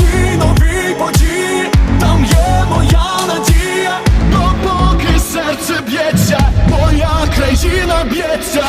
всі нові події, там є моя надія, допоки серце б'ється, моя країна б'ється.